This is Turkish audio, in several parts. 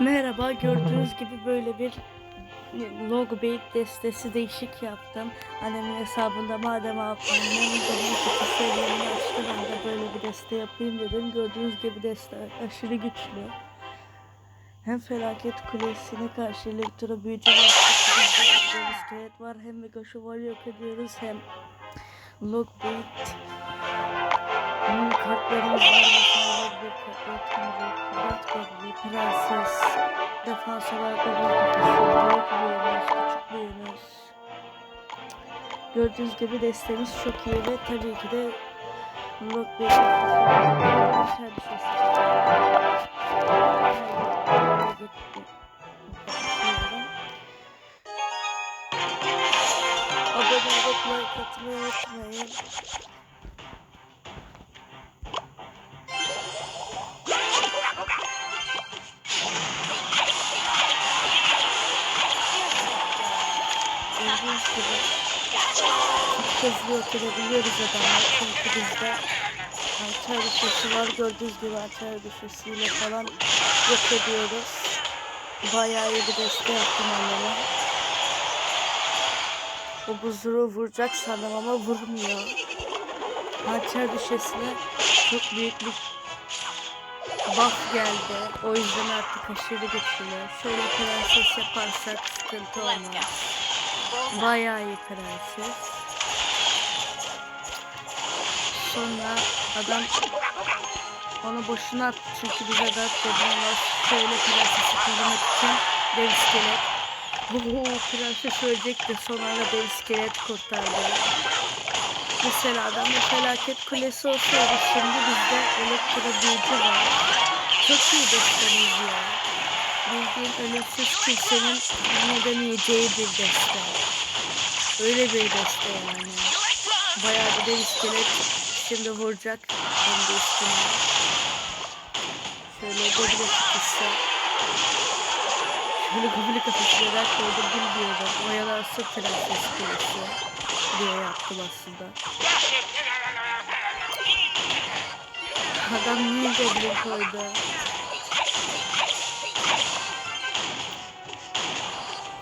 Merhaba, gördüğünüz gibi böyle bir logo bait destesi değişik yaptım. Annemin hesabında madem annem de bir kutu seviyemi açtı ben de böyle bir deste yapayım dedim. Gördüğünüz gibi deste aşırı güçlü. Hem felaket kulesine karşı elektro büyücü var, bir iskelet var, hem mega şövalye yok ediyoruz hem log bait kartlarımız var mesela bir prenses, defans olarak büyük büyümüş, küçük. Gördüğünüz gibi destemiz çok iyi ve tabii ki de Rock Bey aşağı düşüyorsun. Abone olup like unutmayın. Hızlı yok edebiliyoruz adamlar çünkü bizde anter düşesi var. Gördüğünüz gibi anter düşesiyle falan yok ediyoruz. Bayağı iyi bir deste yaptım anneme. O buzuru vuracak sandım ama vurmuyor. Hançer düşesine çok büyük bir buff geldi. O yüzden artık aşırı güçlü. Şöyle prenses yaparsak sıkıntı olmaz. Bayağı iyi prenses. Sonra adam onu boşuna attı çünkü bize dert dediğim şöyle prensesi korumak için dev iskelet. Bu prenses ölecekti sonra da dev iskelet kurtardı. Mesela adamda felaket kulesi olsaydı şimdi bizde elektro büyücü var. Çok iyi destemiz ya. Bildiğin ölümsüz kimsenin edemeyeceği bir deste. Öyle bir deste yani. Bayağı bir de iskelet şimdi vuracak hem de üstüne. Şöyle gobile kafası. Şöyle gobile neden koydum bilmiyorum. Oyalarsa prenses kulesi diye yaptım aslında. Adam niye gobile koydu?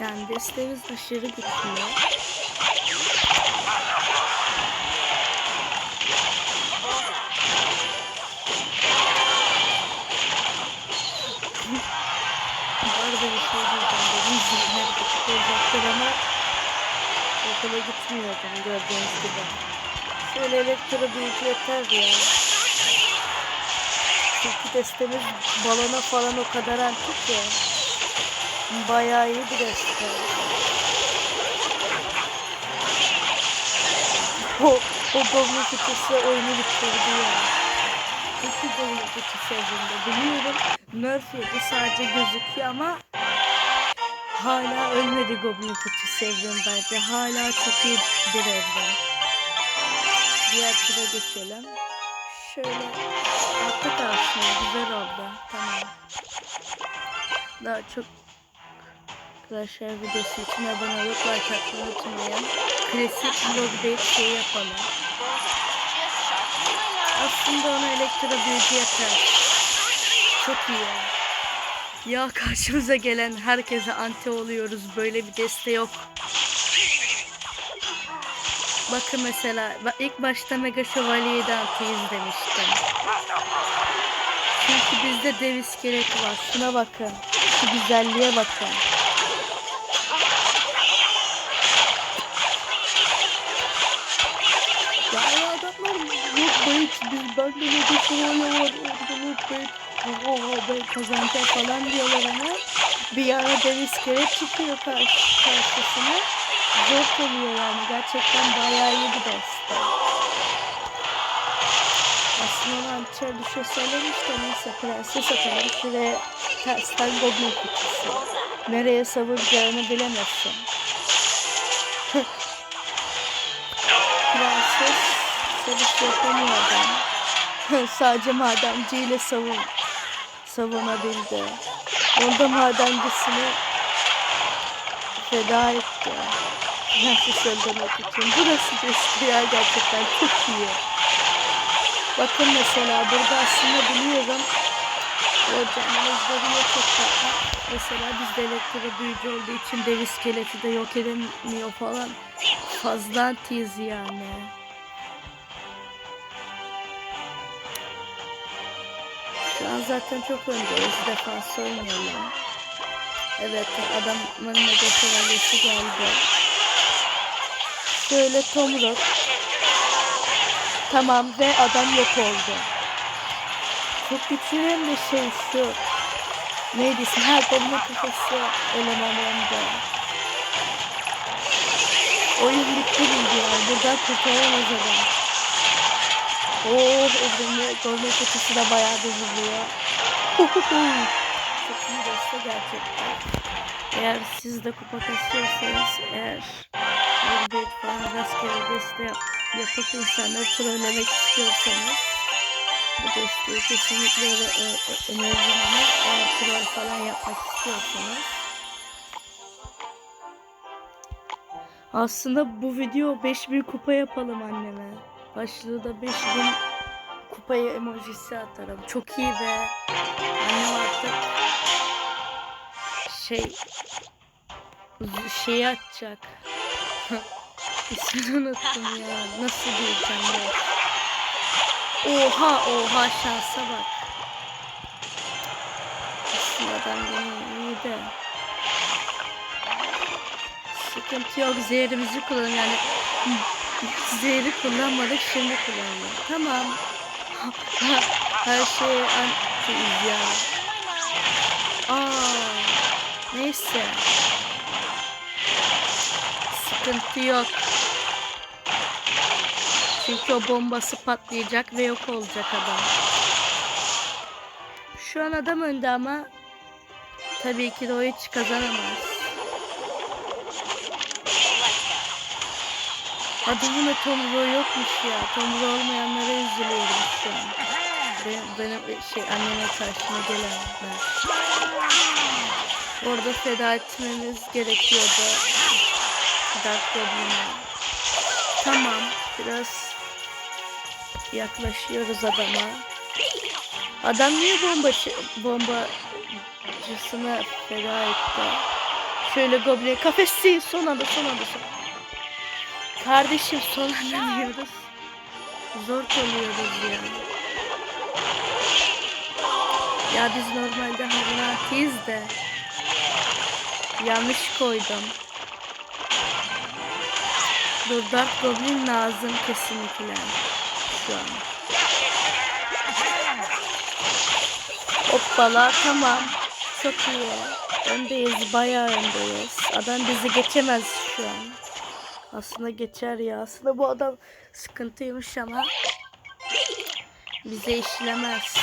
Yani destemiz aşırı güçlü. Okula gitmiyordum gördüğünüz gibi. Şöyle elektro büyücü yeter ya. Çünkü destemiz balona falan o kadar antik ya. Bayağı iyi bir deste. O, o Goblin kutusu oyunu bitirdi ya. İki Goblin kutusu evinde biliyorum. Nerf yedi sadece gözüküyor ama hala ölmedi Goblin kutusu evren bence. Hala çok iyi bir evren. Diğer tura geçelim. Şöyle attık aslında güzel oldu. Tamam. Daha çok Arkadaşlar videosu için abone olup like atmayı unutmayın. Klasik bir şey yapalım. Aslında ona elektro büyücü yeter. Çok iyi. Ya karşımıza gelen herkese anti oluyoruz. Böyle bir deste yok. Bakın mesela ilk başta Mega Şövalye'yi de anti izlemiştim. Çünkü bizde dev iskelet var. Şuna bakın. Şu güzelliğe bakın. Ya adamlar yok bait biz bende ne bir şövalye var orada yok bait oha ben kazanacak falan diyorlar ama bir ara dev iskelet çıkıyor karşı, karşısına. Zor geliyor yani gerçekten bayağı iyi bir deste aslında onu hançer düşe söylemiş de neyse prenses atalım şuraya tersten goblin kutusu. Nereye savuracağını bilemezsin. Prenses savaş yapamıyor adam. Sadece madenciyle savun savunabildi. Onda madencisini feda etti. Prenses öldürmek için. Burası geçti ya gerçekten çok iyi. Bakın mesela burada aslında biliyorum O canımızları yok etmek. Mesela bizde elektro büyücü olduğu için dev iskeleti de yok edemiyor falan. Fazla antiyiz yani. Şu an zaten çok öndeyiz. Defans oynayalım. Evet adamın mega şövalyesi geldi. Şöyle Tomruk. Tamam ve adam yok oldu. Çok güçlü bir şey şu. Neydi ismi? Ha Goblin kafası elemanlarında. Oyun bitti bildi yani. Buradan kurtaramaz adam. Oh Goblin, Goblin kafası da bayağı dızılıyor. Çok iyi deste gerçekten. Eğer siz de kupa kasıyorsanız eğer bir falan rastgele deste yap, yapıp insanları trollemek istiyorsanız bu desteği kesinlikle öneririm ama eğer troll falan yapmak istiyorsanız aslında bu video 5000 kupa yapalım anneme. Başlığı da 5000 kupaya emojisi atarım. Çok iyi be. Annem artık şey şeyi atacak. İsmini unuttum ya. Nasıl diyeceğim ben? Oha oha şansa bak. Aslında adam beni iyi de. Sıkıntı yok. Zehrimizi kullan yani. Zehri kullanmadık şimdi kullandık. Tamam. Her şey antiyiz ya. Aa, neyse. Sıkıntı yok. Çünkü o bombası patlayacak ve yok olacak adam. Şu an adam önde ama tabii ki de o hiç kazanamaz. Adamın Tomro yokmuş ya. Tomro olmayanlara üzülüyorum şu an. Benim, benim şey anneme karşıma gelenler. Orada feda etmemiz gerekiyordu. Dark Goblin'e. Tamam. Biraz yaklaşıyoruz adama. Adam niye bombacı, bombacısına feda etti? Şöyle Goblin kafesi son anda son anda son. Kardeşim son anda diyoruz. Zor oluyoruz ya. Ya biz normalde harunatiyiz de. Yanlış koydum. Dur Dark Goblin lazım kesinlikle. Şu an. Hoppala tamam. Çok iyi. Öndeyiz bayağı öndeyiz. Adam bizi geçemez şu an. Aslında geçer ya. Aslında bu adam sıkıntıymış ama bize işlemez.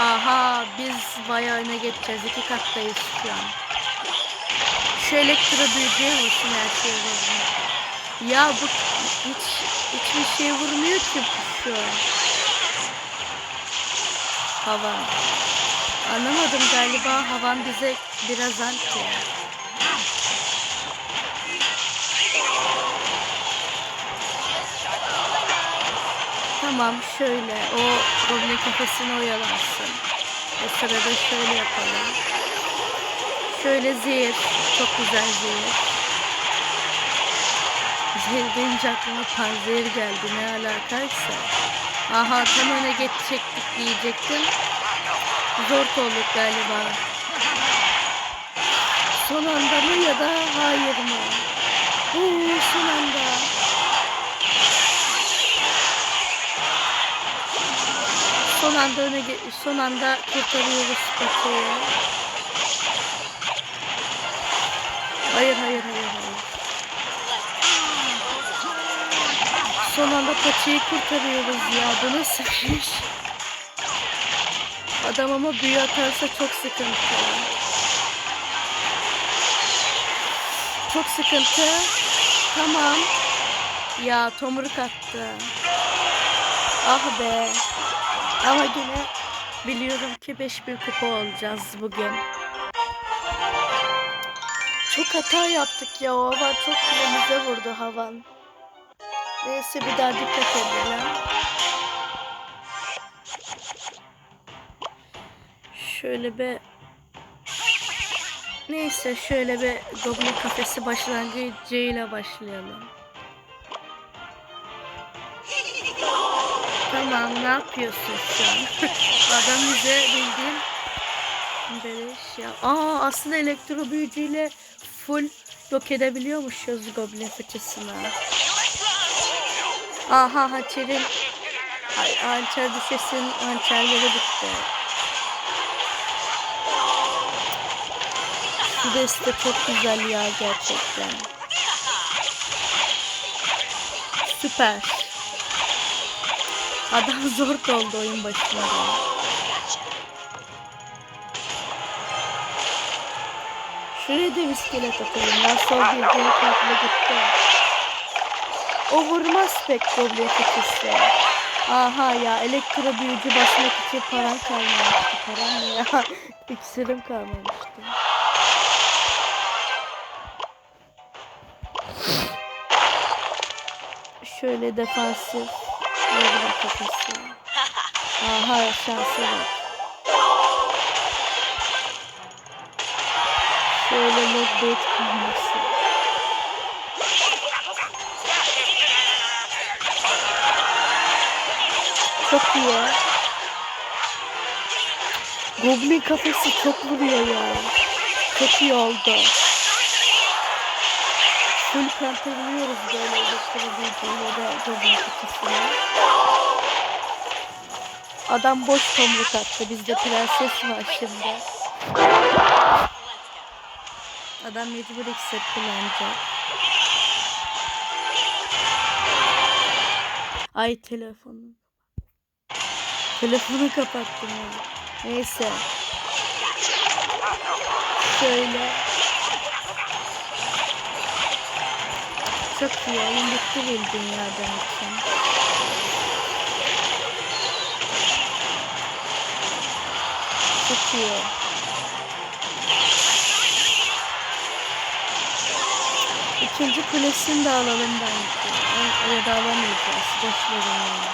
Aha biz bayağı öne geçeceğiz. İki kattayız şu an. Şu elektro büyücüye vursun her şey vursun. Ya bu hiç hiçbir şey vurmuyor ki şu an. Hava. Anlamadım galiba havan bize biraz anti. Tamam şöyle o goblin kafesini oyalansın. O sırada şöyle yapalım. Şöyle zehir. Çok güzel zehir. Zehir deyince aklıma panzehir geldi. Ne alakaysa. Aha tam öne geçecektik diyecektim. Zor olduk galiba. Son anda mı ya da hayır mı? Oo, son anda. Son anda öne son anda kurtarıyoruz Paça'yı. Hayır hayır hayır hayır. Son anda Paça'yı kurtarıyoruz ya. Bu nasıl bir iş? Adam ama büyü atarsa çok sıkıntı. Çok sıkıntı. Tamam. Ya tomruk attı. Ah be. Ama yine biliyorum ki 5000 kupa olacağız bugün. Çok hata yaptık ya. O havan çok kulemize vurdu havan. Neyse bir daha dikkat edelim. Şöyle bir Neyse şöyle bir Goblin kafesi başlangıcıyla başlayalım. Tamam ne yapıyorsun şu an? Adam bize bildiğin beleş ya. Aa aslında elektro büyücüyle full yok edebiliyormuşuz Goblin fıçısını. Aha hançerin hançer düşesin hançerleri bitti. Şu deste çok güzel ya gerçekten. Süper. Adam zor oldu oyun başında. Şuraya da iskelet atalım. Ya sol bildiğin katlı gitti. O vurmaz pek goblin fıçısı. Aha ya elektro büyücü basmak için param kalmamıştı. Param ya? İksirim kalmamıştı. Şöyle defansif. Goblin kafası. Aha şansı var. Şöyle logbait kırması. Çok iyi. Goblin kafası çok vuruyor ya. Çok iyi oldu. Full counterlıyoruz böyle oluşturduğu ya da Goblin kafasını. Adam boş tomruk attı. Bizde prenses var şimdi. Adam mecbur iksir kullanacak. Ay telefonu. Telefonu kapattım ya. Neyse. Şöyle. Çok iyi oyun bitti bir dünyadan için. Çok iyi. İkinci kulesini de alalım bence. Öyle de alamayacağız. Boşverin yani.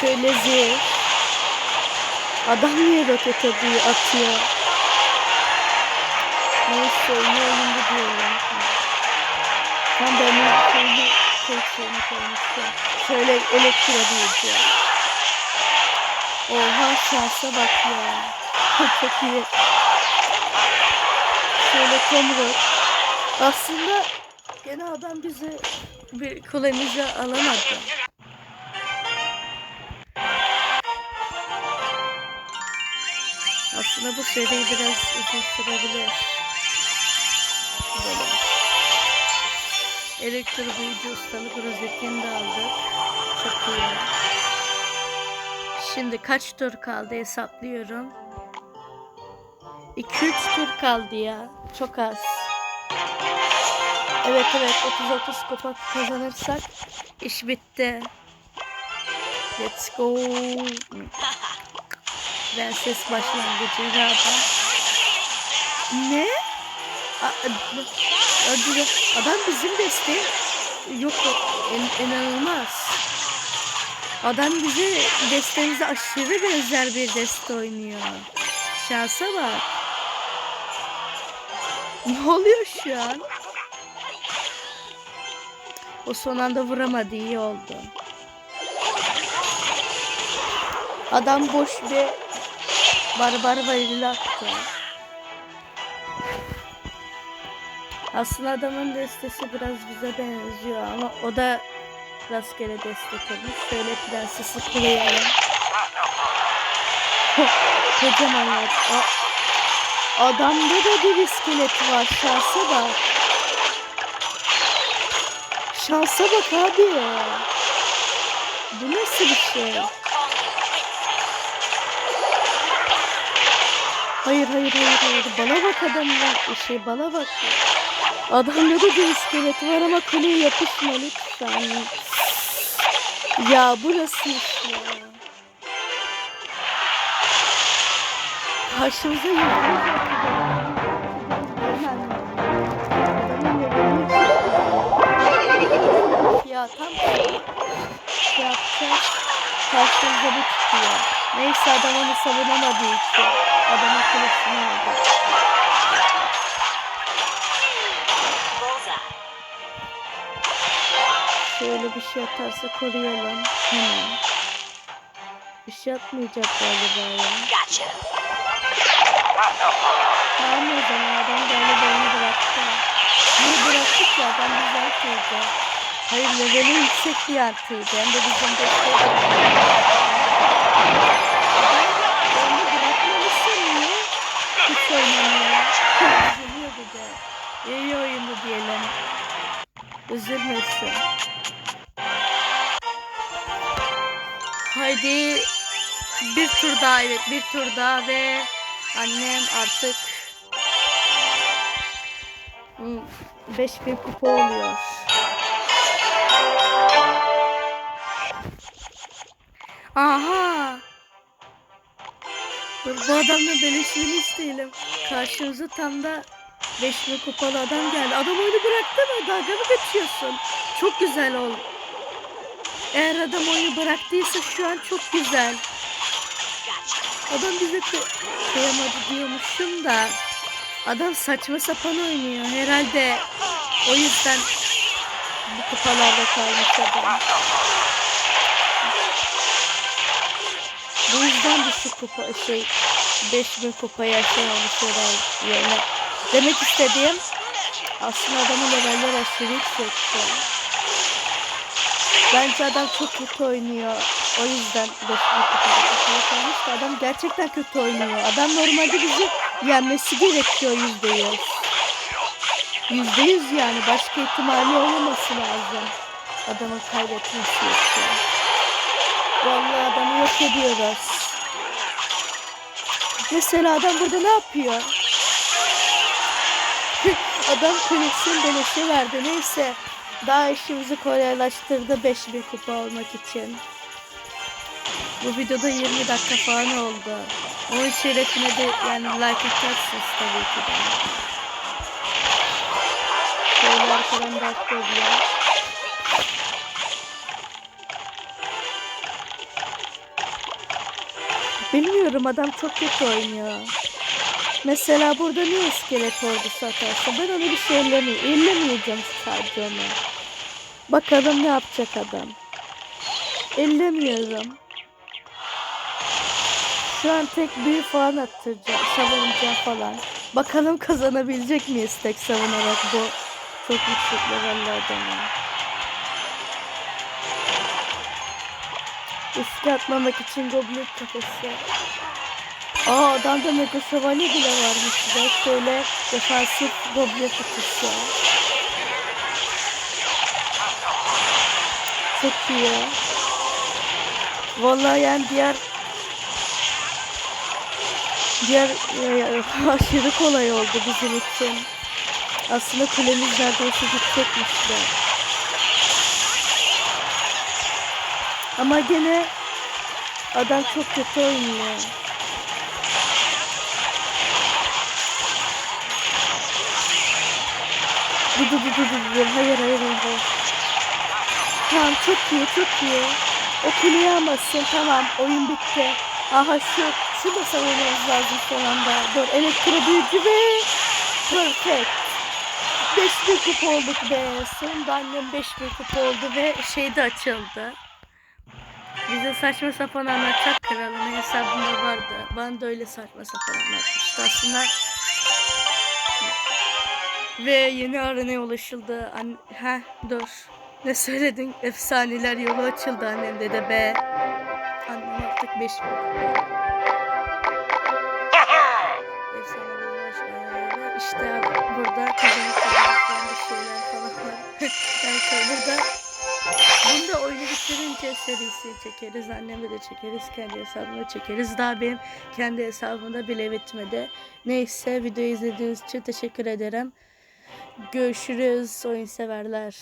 Şöyle zil. Adam niye roket atıyor? Neyse iyi oyundu diyorum. Ben bir şeyini seçtiğini koymuştum. Şöyle elektro büyücü. Oha şansa bak ya. Çok iyi. Şöyle tomruk. Aslında gene adam bize bir kulemizi alamadı. Aslında bu seriyi biraz uzun sürebilir. Elektro büyücü ustalık rozetini de aldık. Çok iyi. Şimdi kaç tur kaldı hesaplıyorum. 2-3 tur kaldı ya. Çok az. Evet evet 30 kupa kazanırsak iş bitti. Let's go. Prenses başlangıcı zaten. Ne? A- Hadi Adam bizim desteği yok en, inanılmaz. Adam bize desteğimize aşırı benzer bir deste oynuyor. Şansa bak. Ne oluyor şu an? O son anda vuramadı iyi oldu. Adam boş bir barbar varili attı. Aslında adamın destesi biraz bize benziyor ama o da rastgele destek olmuş. Şöyle prensesi kurayalım. Kocaman yer. Adamda da bir iskelet var. Şansa bak. Şansa bak abi. Bu nasıl bir şey? Hayır hayır hayır hayır. Bana bak adamla. Şey bana bak. Adamda da bir iskelet var ama kuleye yapışma lütfen. Ya burası ya. Karşımıza yıldız Ya tam şey yapacağız. karşımıza bu çıkıyor. Neyse adam onu savunamadığı için adamın kulesini aldı. Şöyle bir şey atarsa koruyalım. Hemen. Bir şey atmayacak galiba ya. Gotcha. Tamam o zaman adam galiba onu bıraktı. Bunu bıraktık ya adam bizi atıyordu. Hayır leveli yüksek bir artıydı. Hem de bizim de Onu bırakmalısın niye? Hiç oynamıyor. Üzülüyor bir de. İyi oyundu diyelim. Üzülmesin. Haydi bir tur daha evet bir tur daha ve annem artık hmm, 5000 kupa oluyor. Aha. Dur bu adamla beleşliğini isteyelim. Karşımıza tam da 5000 kupalı adam geldi. Adam oyunu bıraktı mı? Dalga mı geçiyorsun? Çok güzel ol. Eğer adam oyunu bıraktıysa şu an çok güzel. Adam bize kı- kıyamadı diyormuşum da adam saçma sapan oynuyor herhalde o yüzden bu kupalarda kalmış adam. Bu yüzden düşük kupa şey 5000 kupa yaşamamış herhalde yerine. Demek istediğim aslında adamın leveller aşırı yüksekti. Bence adam çok kötü oynuyor. O yüzden 5000 kupada kapalı kalmış da adam gerçekten kötü oynuyor. Adam normalde bizi yenmesi gerekiyor yüzde yüz. Yüzde yüz yani başka ihtimali olmaması lazım. Adamın kaybetmesi için. Vallahi adamı yok ediyoruz. Mesela adam burada ne yapıyor? adam koleksiyon beleşe verdi. Neyse daha işimizi kolaylaştırdı 5000 kupa almak için. Bu videoda 20 dakika falan oldu. Onun şerefine de yani like atarsınız tabii ki de. Şöyle arkadan da atlayabiliyor. Bilmiyorum adam çok kötü oynuyor. Mesela burada niye iskelet ordusu atarsa ben onu bir şey. Ellemeyeceğim sadece onu. Bakalım ne yapacak adam. Ellemiyorum. Şu an tek büyü falan attıracağım. Savunacağım falan. Bakalım kazanabilecek miyiz tek savunarak bu çok yüksek levellerden. Riske atmamak için goblin kafesi. Aa adamda mega şövalye bile varmış size. Şöyle defansif goblin kutusu. Çok iyi. Vallahi yani diğer diğer e, aşırı kolay oldu bizim için. Aslında kulemiz neredeyse gidecekmiş de. Ama gene adam çok kötü oynuyor. Dur dur dur dur dur, hayır hayır. hayır. Tamam çok iyi çok iyi. O kuleyi almasın tamam oyun bitti. Aha şu şu da savunmamız lazım son anda. Dur elektro büyücü ve perfect. 5000 kupa olduk be. Sonunda annem 5000 kupa oldu ve şey de açıldı. Bize saçma sapan anlatacak kralının hesabında vardı. Bana da öyle saçma sapan anlatmıştı aslında. Ve yeni arenaya ulaşıldı. An ha dur. Ne söyledin? Efsaneler yolu açıldı annem de be. Annem artık 5 Efsaneler yolu. İşte burada kazanıp bir şeyler falan var. şey, burada bunu da oyunu bitirince serisi çekeriz. Annemle de çekeriz. Kendi hesabımda çekeriz. Daha benim kendi hesabımda bile bitmedi. Neyse videoyu izlediğiniz için teşekkür ederim. Görüşürüz oyun severler.